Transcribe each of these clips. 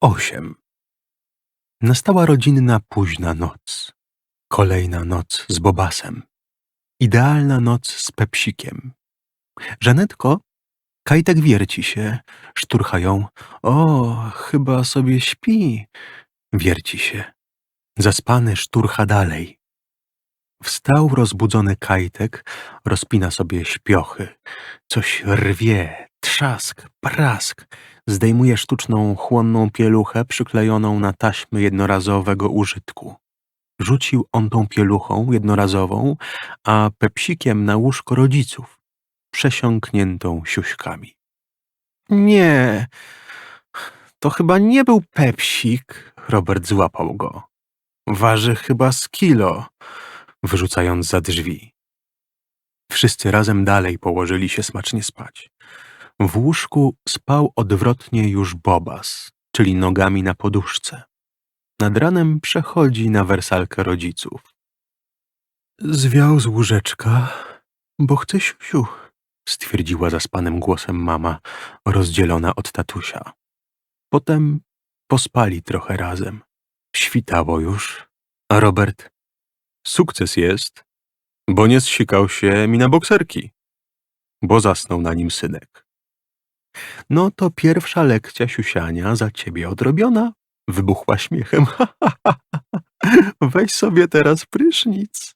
Osiem. Nastała rodzinna późna noc. Kolejna noc z Bobasem. Idealna noc z Pepsikiem. Żanetko, Kajtek wierci się, szturcha ją. O, chyba sobie śpi. Wierci się. Zaspany szturcha dalej. Wstał rozbudzony Kajtek, rozpina sobie śpiochy. Coś rwie, trzask, prask. Zdejmuje sztuczną, chłonną pieluchę przyklejoną na taśmy jednorazowego użytku. Rzucił on tą pieluchą jednorazową, a pepsikiem na łóżko rodziców, przesiąkniętą siuśkami. Nie, to chyba nie był pepsik, Robert złapał go. Waży chyba z kilo, wyrzucając za drzwi. Wszyscy razem dalej położyli się smacznie spać. W łóżku spał odwrotnie już Bobas, czyli nogami na poduszce. Nad ranem przechodzi na wersalkę rodziców. Zwiał z łóżeczka, bo chce siusiu, stwierdziła zaspanym głosem mama, rozdzielona od tatusia. Potem pospali trochę razem. Świtało już, a Robert sukces jest, bo nie zsikał się mi na bokserki, bo zasnął na nim synek. No to pierwsza lekcja siusiania za ciebie odrobiona, wybuchła śmiechem. Weź sobie teraz prysznic.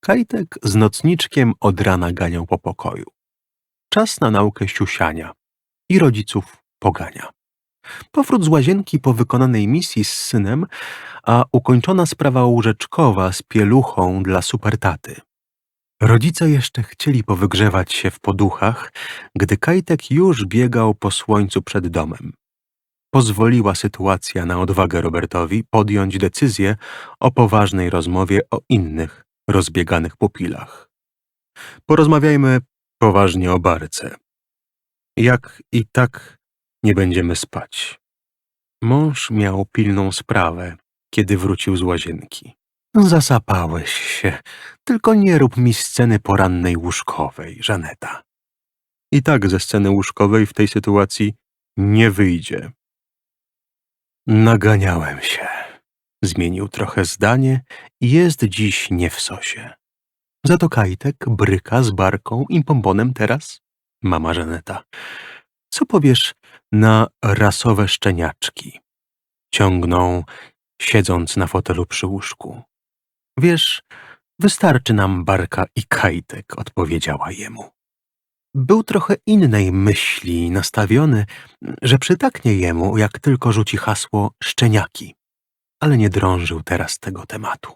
Kajtek z nocniczkiem od rana ganiał po pokoju. Czas na naukę siusiania i rodziców pogania. Powrót z łazienki po wykonanej misji z synem, a ukończona sprawa łóżeczkowa z pieluchą dla supertaty. Rodzice jeszcze chcieli powygrzewać się w poduchach, gdy Kajtek już biegał po słońcu przed domem. Pozwoliła sytuacja na odwagę Robertowi podjąć decyzję o poważnej rozmowie o innych rozbieganych pupilach. Porozmawiajmy poważnie o barce. Jak i tak nie będziemy spać. Mąż miał pilną sprawę, kiedy wrócił z łazienki. Zasapałeś się, tylko nie rób mi sceny porannej łóżkowej, Żaneta. I tak ze sceny łóżkowej w tej sytuacji nie wyjdzie. Naganiałem się. Zmienił trochę zdanie i jest dziś nie w sosie. Za to Kajtek bryka z barką i pomponem teraz? Mama Żaneta. Co powiesz na rasowe szczeniaczki? Ciągną, siedząc na fotelu przy łóżku. Wiesz, wystarczy nam barka i Kajtek, odpowiedziała jemu. Był trochę innej myśli nastawiony, że przytaknie jemu, jak tylko rzuci hasło szczeniaki, ale nie drążył teraz tego tematu.